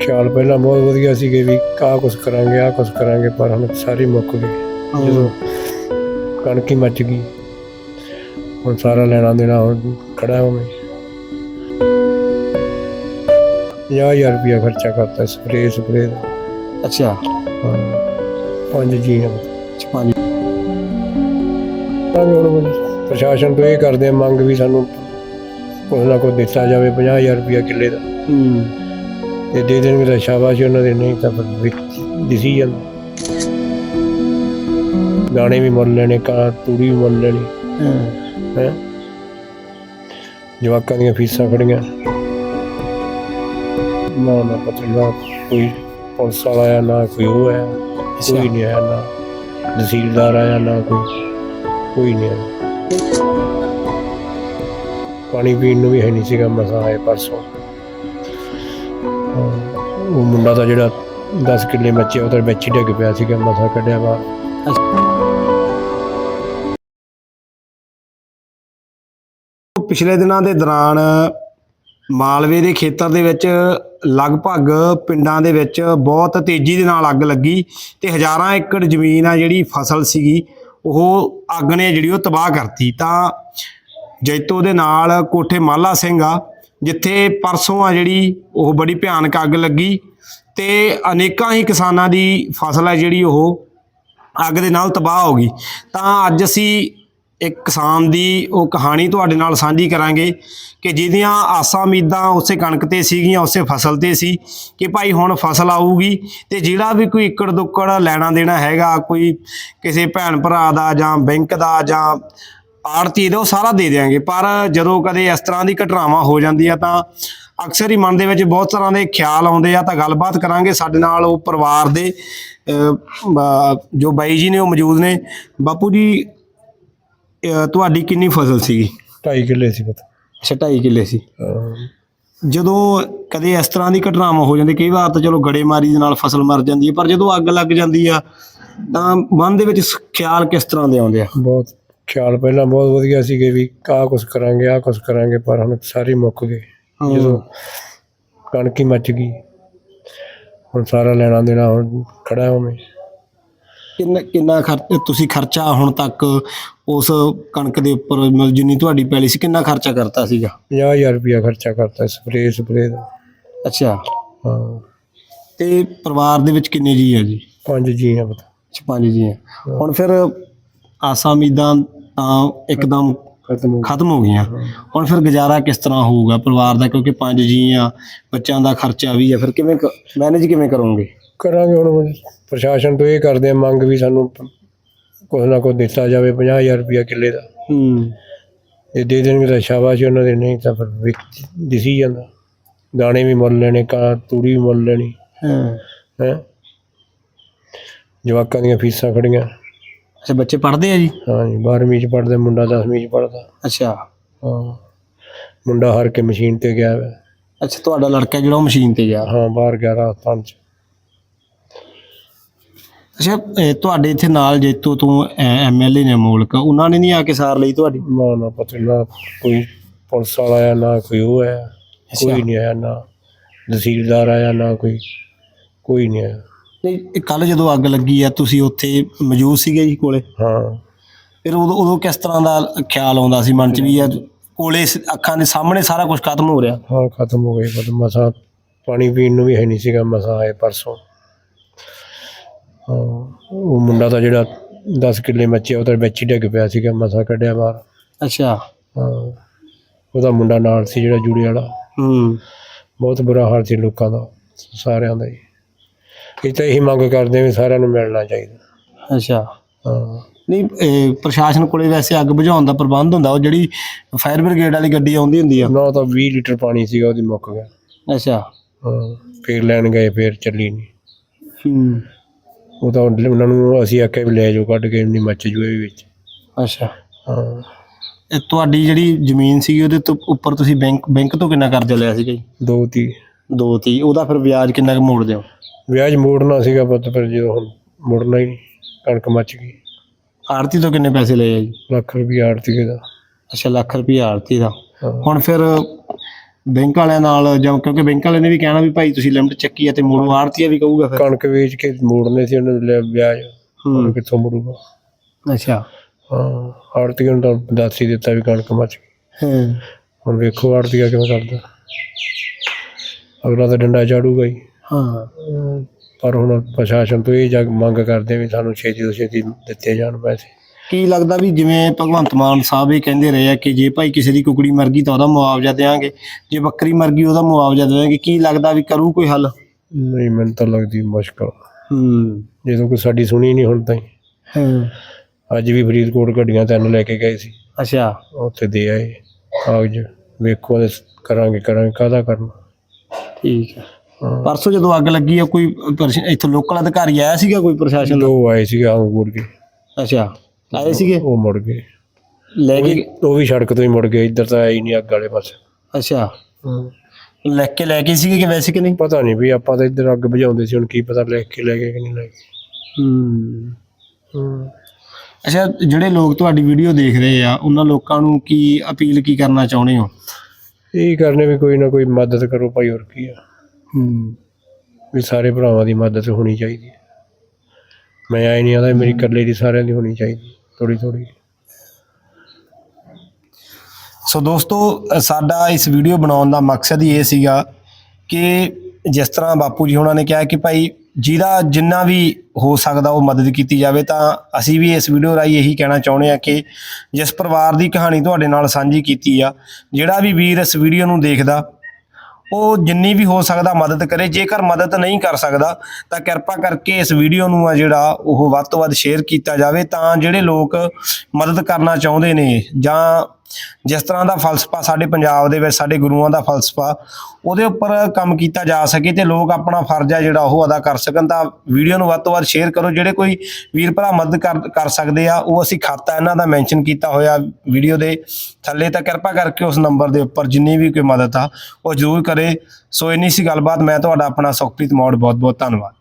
ਖਿਆਲ ਪਹਿਲਾਂ ਬਹੁਤ ਵਧੀਆ ਸੀਗੇ ਵੀ ਆਹ ਕੁਛ ਕਰਾਂਗੇ ਆਹ ਕੁਛ ਕਰਾਂਗੇ ਪਰ ਹੁਣ ਸਾਰੇ ਮੁੱਕ ਗਏ ਜਦੋਂ ਕਣਕੀ ਮੱਚ ਗਈ ਹੁਣ ਸਾਰਾ ਲੈਣਾ ਦੇਣਾ ਹੁਣ ਖੜਾ ਹੋਵੇਂ 50000 ਰੁਪਇਆ ਖਰਚਾ ਕਰਤਾ ਸਪਰੇ ਸਪਰੇ ਦਾ। ਅੱਛਾ। ਹਾਂ। ਪੰਜ ਜੀ ਹਾਂ ਪੰਜ। ਤਾਂ ਹੁਣ ਪ੍ਰਸ਼ਾਸਨ ਤੋਂ ਇਹ ਕਰਦੇ ਆ ਮੰਗ ਵੀ ਸਾਨੂੰ ਕੁਛ ਨਾ ਕੁਛ ਦਿੱਤਾ ਜਾਵੇ 50000 ਰੁਪਇਆ ਕਿੱਲੇ ਦਾ। ਹੂੰ। ਤੇ ਦੇ ਦੇਣਗੇ ਤਾਂ ਸ਼ਾਬਾਸ਼ ਉਹਨਾਂ ਦੇ ਨਹੀਂ ਤਾਂ ਫਿਰ ਦਿਸੀ ਜਾਂਦਾ ਦਾਣੇ ਵੀ ਮੁੱਲ ਲੈਣੇ ਕਾਂ ਤੂੜੀ ਵੀ ਮੁੱਲ ਲੈਣੀ। ਹੈ। ਜਵਾਕਾਂ ਦੀਆਂ ਫੀਸਾਂ ਖੜੀਆਂ ਨਾ ਨਾ ਪਤਾ ਨਾ ਕੋਈ ਪੁਲਿਸ ਵਾਲਾ ਆਇਆ ਨਾ ਕੋਈ ਉਹ ਆਇਆ। ਕੋਈ ਨਹੀਂ ਆਇਆ ਨਾ ਤਹਿਸੀਲਦਾਰ ਆਇਆ ਨਾ ਕੋਈ ਕੋਈ ਨਹੀਂ ਆਇਆ। ਪਾਣੀ ਪੀਣ ਨੂੰ ਵੀ ਹੈ ਨਹੀਂ ਸੀਗਾ ਮਸਾ ਆਏ ਪਰਸੋਂ। ਉਹ ਮੁੰਡਾ ਤਾਂ ਜਿਹੜਾ 10 ਕਿੱਲੇ ਮੱਚੇ ਉਹ ਵਿੱਚ ਹੀ ਡਿੱਗ ਪਿਆ ਸੀਗਾ, ਮਸਾ ਕੱਢਿਆ ਬਾਹਰ ਪਿਛਲੇ ਦਿਨਾਂ ਦੇ ਦੌਰਾਨ ਮਾਲਵੇ ਦੇ ਖੇਤਰ ਦੇ ਵਿੱਚ ਲਗਭਗ ਪਿੰਡਾਂ ਦੇ ਵਿੱਚ ਬਹੁਤ ਤੇਜ਼ੀ ਦੇ ਨਾਲ ਅੱਗ ਲੱਗੀ ਤੇ ਹਜ਼ਾਰਾਂ ਏਕੜ ਜ਼ਮੀਨ ਆ ਜਿਹੜੀ ਫਸਲ ਸੀਗੀ, ਉਹ ਅੱਗ ਨੇ ਜਿਹੜੀ ਉਹ ਤਬਾਹ ਕਰਤੀ। ਤਾਂ ਜੈਤੋ ਦੇ ਨਾਲ ਕੋਠੇ ਮਾਲਾ ਸਿੰਘ ਆ ਜਿੱਥੇ ਪਰਸੋਂ ਆ ਜਿਹੜੀ ਉਹ ਬੜੀ ਭਿਆਨਕ ਅੱਗ ਲੱਗੀ ਤੇ ਅਨੇਕਾਂ ਹੀ ਕਿਸਾਨਾਂ ਦੀ ਫਸਲ ਹੈ ਜਿਹੜੀ ਉਹ ਅੱਗ ਦੇ ਨਾਲ ਤਬਾਹ ਹੋ ਗਈ। ਤਾਂ ਅੱਜ ਅਸੀਂ ਇੱਕ ਕਿਸਾਨ ਦੀ ਉਹ ਕਹਾਣੀ ਤੁਹਾਡੇ ਨਾਲ ਸਾਂਝੀ ਕਰਾਂਗੇ ਕਿ ਜਿਹਦੀਆਂ ਆਸਾਂ ਉਮੀਦਾਂ ਉਸੇ ਕਣਕ ਤੇ ਸੀਗੀਆਂ, ਉਸੇ ਫਸਲ ਤੇ ਸੀ ਕਿ ਭਾਈ ਹੁਣ ਫਸਲ ਆਊਗੀ ਤੇ ਜਿਹੜਾ ਵੀ ਕੋਈ ਇੱਕੜ ਦੁੱਕੜ ਲੈਣਾ ਦੇਣਾ ਹੈਗਾ, ਕੋਈ ਕਿਸੇ ਭੈਣ ਭਰਾ ਦਾ ਜਾਂ ਬੈਂਕ ਦਾ ਜਾਂ ਆੜਤੀ ਦਾ ਉਹ ਸਾਰਾ ਦੇ ਦਿਆਂਗੇ। ਪਰ ਜਦੋਂ ਕਦੇ ਇਸ ਤਰ੍ਹਾਂ ਦੀ ਘਟਨਾਵਾਂ ਹੋ ਜਾਂਦੀਆਂ ਤਾਂ ਅਕਸਰ ਹੀ ਮਨ ਦੇ ਵਿੱਚ ਬਹੁਤ ਤਰ੍ਹਾਂ ਦੇ ਖਿਆਲ ਆਉਂਦੇ ਆ ਤਾਂ ਗੱਲਬਾਤ ਕਰਾਂਗੇ ਸਾਡੇ ਨਾਲ ਉਹ ਪਰਿਵਾਰ ਦੇ ਜੋ ਬਾਈ ਜੀ ਨੇ ਉਹ ਮੌਜੂਦ ਨੇ। ਬਾਪੂ ਜੀ ਤੁਹਾਡੀ ਕਿੰਨੀ ਫਸਲ ਸੀਗੀ? 2.5 ਕਿੱਲੇ ਸੀ ਪਤਾ। ਅੱਛਾ 2.5 ਕਿੱਲੇ ਸੀ। ਜਦੋਂ ਕਦੇ ਇਸ ਤਰ੍ਹਾਂ ਦੀ ਘਟਨਾਵਾਂ ਹੋ ਜਾਂਦੀ ਕਈ ਵਾਰ ਤਾਂ ਚਲੋ ਗੜੇਮਾਰੀ ਦੇ ਨਾਲ ਫਸਲ ਮਰ ਜਾਂਦੀ ਹੈ ਪਰ ਜਦੋਂ ਅੱਗ ਲੱਗ ਜਾਂਦੀ ਆ ਤਾਂ ਮਨ ਦੇ ਵਿੱਚ ਖਿਆਲ ਕਿਸ ਤਰ੍ਹਾਂ ਦੇ ਆਉਂਦੇ ਆ? ਬਹੁਤ ਖਿਆਲ ਪਹਿਲਾਂ ਬਹੁਤ ਵਧੀਆ ਸੀਗੇ ਵੀ ਆਹ ਕੁਛ ਕਰਾਂਗੇ ਆਹ ਕੁਛ ਕਰਾਂਗੇ ਪਰ ਹੁਣ ਸਾਰੇ ਮੁੱਕ ਗਏ ਜਦੋਂ ਕਣਕੀ ਮੱਚ ਗਈ ਹੁਣ ਸਾਰਾ ਲੈਣਾ ਦੇਣਾ ਹੁਣ ਖੜਾ ਹੋਵੇਂ ਕਿੰਨਾ ਕਿੰਨਾ ਖਰਚ ਤੁਸੀਂ ਖਰਚਾ ਹੁਣ ਤੱਕ ਉਸ ਕਣਕ ਦੇ ਉੱਪਰ ਮਤਲਬ ਜਿੰਨੀ ਤੁਹਾਡੀ ਪੈਲੀ ਸੀ ਕਿੰਨਾ ਖਰਚਾ ਕਰਤਾ ਸੀਗਾ? 50000 ਰੁਪਇਆ ਖਰਚਾ ਕਰਤਾ ਸਪਰੇ ਸਪਰੇ ਦਾ। ਅੱਛਾ। ਹਾਂ। ਤੇ ਪਰਿਵਾਰ ਦੇ ਵਿੱਚ ਕਿੰਨੇ ਜੀ ਆ ਜੀ? ਪੰਜ ਜੀ ਹਾਂ ਪਤਾ। ਅੱਛਾ, ਪੰਜ ਜੀ ਆ। ਹੁਣ ਫਿਰ ਆਸਾਂ ਉਮੀਦਾਂ ਤਾਂ ਇੱਕਦਮ ਖਤਮ ਹੋ ਖਤਮ ਹੋ ਗਈਆਂ। ਹੁਣ ਫਿਰ ਗੁਜ਼ਾਰਾ ਕਿਸ ਤਰ੍ਹਾਂ ਹੋਊਗਾ ਪਰਿਵਾਰ ਦਾ? ਕਿਉਂਕਿ ਪੰਜ ਜੀ ਆ ਬੱਚਿਆਂ ਦਾ ਖਰਚਾ ਵੀ ਆ ਫਿਰ ਕਿਵੇਂ ਮੈਨੇਜ ਕਿਵੇਂ ਕਰੋਗੇ? ਕਰਾਂਗੇ ਹੁਣ ਪ੍ਰਸ਼ਾਸਨ ਤੋਂ ਇਹ ਕਰਦੇ ਆ ਮੰਗ ਵੀ ਸਾਨੂੰ ਕੁਛ ਨਾ ਕੁਛ ਦਿੱਤਾ ਜਾਵੇ 50000 ਰੁਪਇਆ ਕਿੱਲੇ ਦਾ। ਹੂੰ। ਇਹ ਦੇ ਦੇਣਗੇ ਤਾਂ ਸ਼ਾਬਾਸ਼ ਉਹਨਾਂ ਦੇ ਨਹੀਂ ਤਾਂ ਫਿਰ ਦਿਸੀ ਜਾਂਦਾ। ਦਾਣੇ ਵੀ ਮੁੱਲ ਲੈਣੇ ਕਾਂ ਤੂੜੀ ਵੀ ਮੁੱਲ ਲੈਣੀ। ਹਾਂ। ਹੈ? ਜਵਾਕਾਂ ਦੀਆਂ ਫੀਸਾਂ ਖੜੀਆਂ। ਅੱਛਾ ਬੱਚੇ ਪੜ੍ਹਦੇ ਆ ਜੀ? ਹਾਂਜੀ 12ਵੀਂ ਚ ਪੜਦਾ ਮੁੰਡਾ 10ਵੀਂ ਚ ਪੜਦਾ ਅੱਛਾ। ਹਾਂ। ਮੁੰਡਾ ਹਰ ਕੇ ਮਸ਼ੀਨ ਤੇ ਗਿਆ ਵਾ। ਅੱਛਾ ਤੁਹਾਡਾ ਲੜਕਾ ਜਿਹੜਾ ਉਹ ਮਸ਼ੀਨ ਤੇ ਗਿਆ? ਹਾਂ ਬਾਹਰ ਗਿਆ ਰਾਜਸਥਾਨ ਚ। ਅੱਛਾ ਇਹ ਤੁਹਾਡੇ ਇੱਥੇ ਨਾਲ ਜੇਤੂ ਤੋਂ ਐਮਐਲਏ ਨੇ ਮੋਲਕ ਉਹਨਾਂ ਨੇ ਨਹੀਂ ਆ ਕੇ ਸਾਰ ਲਈ ਤੁਹਾਡੀ? ਨਾ ਨਾ ਪਤਾ ਨਾ ਕੋਈ ਪੁਲਿਸ ਵਾਲਾ ਆਇਆ ਨਾ ਕੋਈ ਉਹ ਆਇਆ। ਕੋਈ ਨਹੀਂ ਆਇਆ ਨਾ ਤਹਿਸੀਲਦਾਰ ਆਇਆ ਨਾ ਕੋਈ ਕੋਈ ਨਹੀਂ ਆਇਆ। ਨਹੀਂ ਕੱਲ ਜਦੋਂ ਅੱਗ ਲੱਗੀ ਆ ਤੁਸੀਂ ਉੱਥੇ ਮੌਜੂਦ ਸੀਗੇ ਜੀ ਕੋਲੇ? ਹਾਂ। ਫਿਰ ਉਦੋਂ ਉਦੋਂ ਕਿਸ ਤਰ੍ਹਾਂ ਦਾ ਖਿਆਲ ਆਉਂਦਾ ਸੀ ਮਨ 'ਚ ਵੀ ਆ ਕੋਲੇ ਸ- ਅੱਖਾਂ ਦੇ ਸਾਹਮਣੇ ਸਾਰਾ ਕੁਝ ਖਤਮ ਹੋ ਰਿਹਾ? ਹਾਂ ਖਤਮ ਹੋ ਗਏ ਬਸ ਮਸਾ ਪਾਣੀ ਪੀਣ ਨੂੰ ਵੀ ਹੈ ਨਹੀਂ ਸੀਗਾ ਮਸਾ ਆਏ ਪਰਸੋਂ। ਹਾਂ ਉਹ ਮੁੰਡਾ ਤਾਂ ਜਿਹੜਾ 10 ਕਿੱਲੇ ਮੱਚੇ ਉਹ ਤਾਂ ਵਿੱਚ ਹੀ ਡਿੱਗ ਪਿਆ ਸੀਗਾ ਮਸਾ ਕੱਢਿਆ ਬਾਹਰ। ਅੱਛਾ। ਹਾਂ ਉਹਦਾ ਮੁੰਡਾ ਨਾਲ ਸੀ ਜਿਹੜਾ ਜੂੜੇ ਵਾਲਾ। ਹੂੰ। ਬਹੁਤ ਬੁਰਾ ਹਾਲ ਸੀ ਲੋਕਾਂ ਦਾ ਸਾਰਿਆਂ ਦਾ ਹੀ ਇਹ ਤਾਂ ਇਹੀ ਮੰਗ ਕਰਦੇ ਵੀ ਸਾਰਿਆਂ ਨੂੰ ਮਿਲਣਾ ਚਾਹੀਦਾ। ਅੱਛਾ। ਹਾਂ। ਨਹੀਂ ਇਹ ਪ੍ਰਸ਼ਾਸਨ ਕੋਲੇ ਵੈਸੇ ਅੱਗ ਬੁਝਾਉਣ ਦਾ ਪ੍ਰਬੰਧ ਹੁੰਦਾ ਉਹ ਜਿਹੜੀ ਫਾਇਰ ਬ੍ਰਿਗੇਡ ਵਾਲੀ ਗੱਡੀ ਆਉਂਦੀ ਹੁੰਦੀ ਆ। ਨਾ ਤਾਂ 20 ਲੀਟਰ ਪਾਣੀ ਸੀਗਾ ਉਹਦੀ ਮੁੱਕ ਗਿਆ। ਅੱਛਾ। ਹਾਂ ਫੇਰ ਲੈਣ ਗਏ ਫੇਰ ਚੱਲੀ ਨਹੀਂ ਹੂੰ। ਉਹ ਤਾਂ ਉਹਨਾਂ ਨੂੰ ਅਸੀਂ ਆਖਿਆ ਵੀ ਲੈ ਜਾਓ ਕੱਢ ਕੇ ਨਹੀਂ ਮੱਚ ਜੂਏ ਵੀ ਵਿੱਚ। ਅੱਛਾ। ਹਾਂ। ਇਹ ਤੁਹਾਡੀ ਜਿਹੜੀ ਜ਼ਮੀਨ ਸੀਗੀ ਉਹਦੇ ਤੋਂ ਉੱਪਰ ਤੁਸੀਂ ਬੈਂਕ ਬੈਂਕ ਤੋਂ ਕਿੰਨਾ ਕਰਜ਼ਾ ਲਿਆ ਸੀਗਾ ਜੀ? ਦੋ ਤੀ। ਦੋ ਤੀ ਉਹਦਾ ਫਿਰ ਵਿਆਜ ਕਿੰਨਾ ਕੁ ਮੋੜਦੇ ਹੋ? ਵਿਆਜ ਮੋੜਨਾ ਸੀਗਾ ਪੁੱਤ ਫਿਰ ਜਦੋਂ ਹੁਣ ਮੁੜਨਾ ਹੀ ਨਹੀਂ ਕਣਕ ਮੱਚ ਗਈ। ਆੜਤੀ ਤੋਂ ਕਿੰਨੇ ਪੈਸੇ ਲਏ ਆ ਜੀ? ਲੱਖ ਰੁਪਈਆ ਆੜਤੀ ਦਾ ਅੱਛਾ ਲੱਖ ਰੁਪਏ ਆੜਤੀ ਦਾ। ਹਾਂ। ਹੁਣ ਫਿਰ ਬੈਂਕ ਵਾਲਿਆਂ ਨਾਲ ਜਾਂ ਕਿਉਂਕਿ ਬੈਂਕ ਵਾਲਿਆਂ ਨੇ ਵੀ ਕਹਿਣਾ ਵੀ ਭਾਈ ਤੁਸੀਂ ਲਿਮਟ ਚੱਕੀ ਆ ਤੇ ਮੋੜੋ ਆੜਤੀਆ ਵੀ ਕਹੂਗਾ ਫਿਰ। ਕਣਕ ਵੇਚ ਕੇ ਮੋੜਨੇ ਸੀ ਉਹਨਾਂ ਨੇ ਲਿਆ ਵਿਆਜ। ਹੁਣ ਕਿੱਥੋਂ ਮੋੜੂਗਾ? ਅੱਛਾ। ਹਾਂ ਆੜਤੀਆਂ ਨੂੰ ਤਾਂ ਦੱਸ ਹੀ ਦਿੱਤਾ ਵੀ ਕਣਕ ਮੱਚ ਗਈ। ਹਾਂ। ਹੁਣ ਵੇਖੋ ਆੜਤੀਆ ਕਿਵੇਂ ਕਰਦਾ। ਅਗਲਾ ਤਾਂ ਡੰਡਾ ਚਾੜੂਗਾ ਹੀ। ਹਾਂ। ਪਰ ਹੁਣ ਪ੍ਰਸ਼ਾਸਨ ਤੋਂ ਇਹ ਜਗ ਮੰਗ ਕਰਦੇ ਵੀ ਸਾਨੂੰ ਛੇਤੀ ਤੋਂ ਛੇਤੀ ਦਿੱਤੇ ਜਾਣ ਪੈਸੇ। ਕੀ ਲੱਗਦਾ ਵੀ ਜਿਵੇਂ ਭਗਵੰਤ ਮਾਨ ਸਾਹਿਬ ਇਹ ਕਹਿੰਦੇ ਰਹੇ ਆ ਕਿ ਜੇ ਭਾਈ ਕਿਸੇ ਦੀ ਕੁਕੜੀ ਮਰ ਗਈ ਤਾਂ ਉਹਦਾ ਮੁਆਵਜ਼ਾ ਦੇਵਾਂਗੇ ਜੇ ਬੱਕਰੀ ਮਰ ਗਈ ਉਹਦਾ ਮੁਆਵਜ਼ਾ ਦੇਵਾਂਗੇ ਕੀ ਲੱਗਦਾ ਵੀ ਕਰੂ ਕੋਈ ਹੱਲ? ਨਹੀਂ ਮੈਨੂੰ ਤਾਂ ਲੱਗਦੀ ਮੁਸ਼ਕਲ। ਹੂੰ। ਜਦੋਂ ਕੋਈ ਸਾਡੀ ਸੁਣੀ ਨਹੀਂ ਹੁਣ ਤਾਈਂ। ਹਾਂ। ਅੱਜ ਵੀ ਫਰੀਦਕੋਟ ਗੱਡੀਆਂ ਤਿੰਨ ਲੈ ਕੇ ਗਏ ਸੀ। ਅੱਛਾ। ਉੱਥੇ ਦੇ ਆਏ। ਕਾਗਜ਼ ਵੇਖੋ ਕਰਾਂਗੇ ਕਰਾਂਗੇ ਕਾਹਦਾ ਕਰਨਾ। ਠੀਕ ਹੈ ਹਾਂ। ਪਰਸੋਂ ਜਦੋਂ ਅੱਗ ਲੱਗੀ ਆ ਕੋਈ ਪ੍ਰਸ਼- ਇੱਥੋਂ ਲੋਕਲ ਅਧਿਕਾਰੀ ਆਇਆ ਸੀਗਾ ਕੋਈ ਪ੍ਰਸ਼ਾਸਨ ਦਾ? ਦੋ ਆਏ ਸੀਗੇ ਅੰਗੂਰ ਕੇ। ਅੱਛਾ ਆਏ ਸੀਗੇ? ਉਹ ਮੁੜ ਗਏ ਲੈ ਕੇ? ਉਹ ਵੀ ਸੜਕ ਤੋਂ ਹੀ ਮੁੜ ਗਏ ਇੱਧਰ ਤਾਂ ਹੀ ਨਹੀਂ ਅੱਗ ਵਾਲੇ ਪਾਸੇ। ਅੱਛਾ। ਲੈ ਕੇ ਲੈ ਕੇ ਸੀਗੇ ਕਿ ਵੈਸੇ ਕਿ ਨਹੀਂ? ਪਤਾ ਨਹੀਂ ਵੀ ਆਪਾਂ ਤਾਂ ਇੱਧਰ ਅੱਗ ਬੁਝਾਉਂਦੇ ਸੀ ਹੁਣ ਕੀ ਪਤਾ ਲੈ ਕੇ ਲੈ ਗਏ ਕਿ ਨਹੀਂ ਲੈ ਗਏ। ਹੂੰ। ਹੂੰ। ਅੱਛਾ ਜਿਹੜੇ ਲੋਕ ਤੁਹਾਡੀ ਵੀਡੀਓ ਦੇਖ ਰਹੇ ਆ ਉਹਨਾਂ ਲੋਕਾਂ ਨੂੰ ਕੀ ਅਪੀਲ ਕੀ ਕਰਨਾ ਚਾਹੁੰਦੇ ਹੋ? ਇਹ ਕਰਨੇ ਵੀ ਕੋਈ ਨਾ ਕੋਈ ਮਦਦ ਕਰੋ ਭਾਈ ਹੋਰ ਕੀ ਆ। ਹੂੰ। ਵੀ ਸਾਰੇ ਭਰਾਵਾਂ ਦੀ ਮਦਦ ਹੋਣੀ ਚਾਹੀਦੀ ਹੈ। ਮੈਂ ਆਈ ਨਹੀਂ ਆਦਾ ਮੇਰੀ ਇਕੱਲੇ ਦੀ ਸਾਰਿਆਂ ਦੀ ਹੋਣੀ ਚਾਹੀਦੀ ਥੋੜੀ ਥੋੜੀ ਸੋ ਦੋਸਤੋ ਸਾਡਾ ਇਸ ਵੀਡੀਓ ਬਣਾਉਣ ਦਾ ਮਕਸਦ ਹੀ ਇਹ ਸੀਗਾ ਕਿ ਜਿਸ ਤਰ੍ਹਾਂ ਬਾਪੂ ਜੀ ਉਹਨਾਂ ਨੇ ਕਿਹਾ ਕਿ ਭਾਈ ਜਿਹਦਾ ਜਿੰਨਾ ਵੀ ਹੋ ਸਕਦਾ ਉਹ ਮਦਦ ਕੀਤੀ ਜਾਵੇ, ਤਾਂ ਅਸੀਂ ਵੀ ਇਸ ਵੀਡੀਓ ਰਾਹੀਂ ਇਹੀ ਕਹਿਣਾ ਚਾਹੁੰਦੇ ਆ ਕਿ ਜਿਸ ਪਰਿਵਾਰ ਦੀ ਕਹਾਣੀ ਤੁਹਾਡੇ ਨਾਲ ਸਾਂਝੀ ਕੀਤੀ ਆ, ਜਿਹੜਾ ਵੀ ਵੀਰ ਇਸ ਵੀਡੀਓ ਨੂੰ ਦੇਖਦਾ, ਉਹ ਜਿੰਨੀ ਵੀ ਹੋ ਸਕਦਾ ਮਦਦ ਕਰੇ। ਜੇਕਰ ਮਦਦ ਨਹੀਂ ਕਰ ਸਕਦਾ, ਤਾਂ ਕਿਰਪਾ ਕਰਕੇ ਇਸ ਵੀਡੀਓ ਨੂੰ ਆ ਜਿਹੜਾ ਉਹ ਵੱਧ ਤੋਂ ਵੱਧ ਸ਼ੇਅਰ ਕੀਤਾ ਜਾਵੇ, ਤਾਂ ਜਿਹੜੇ ਲੋਕ ਮਦਦ ਕਰਨਾ ਚਾਹੁੰਦੇ ਨੇ ਜਾਂ ਜਿਸ ਤਰ੍ਹਾਂ ਦਾ ਫਲਸਫਾ ਸਾਡੇ ਪੰਜਾਬ ਦੇ ਵਿੱਚ, ਸਾਡੇ ਗੁਰੂਆਂ ਦਾ ਫਲਸਫਾ, ਉਹਦੇ ਉੱਪਰ ਕੰਮ ਕੀਤਾ ਜਾ ਸਕੇ ਤੇ ਲੋਕ ਆਪਣਾ ਫਰਜ਼ ਆ ਜਿਹੜਾ ਉਹ ਅਦਾ ਕਰ ਸਕਣ ਤਾਂ ਵੀਡੀਓ ਨੂੰ ਵੱਧ ਤੋਂ ਵੱਧ ਸ਼ੇਅਰ ਕਰੋ, ਜਿਹੜੇ ਕੋਈ ਵੀਰ ਭਰਾ ਮਦਦ ਕਰ ਕਰ ਸਕਦੇ ਆ, ਉਹ ਅਸੀਂ ਖਾਤਾ ਇਹਨਾਂ ਦਾ ਮੈਂਸ਼ਨ ਕੀਤਾ ਹੋਇਆ ਵੀਡੀਓ ਦੇ ਥੱਲੇ ਤਾਂ ਕਿਰਪਾ ਕਰਕੇ ਉਸ ਨੰਬਰ ਦੇ ਉੱਪਰ ਜਿੰਨੀ ਵੀ ਕੋਈ ਮਦਦ ਆ, ਉਹ ਜ਼ਰੂਰ ਕਰੇ। ਸੋ ਇੰਨੀ ਸੀ ਗੱਲਬਾਤ, ਮੈਂ ਤੁਹਾਡਾ ਆਪਣਾ ਸੁਖਪ੍ਰੀਤ ਮੌੜ ਬਹੁਤ ਬਹੁਤ ਧੰਨਵਾਦ।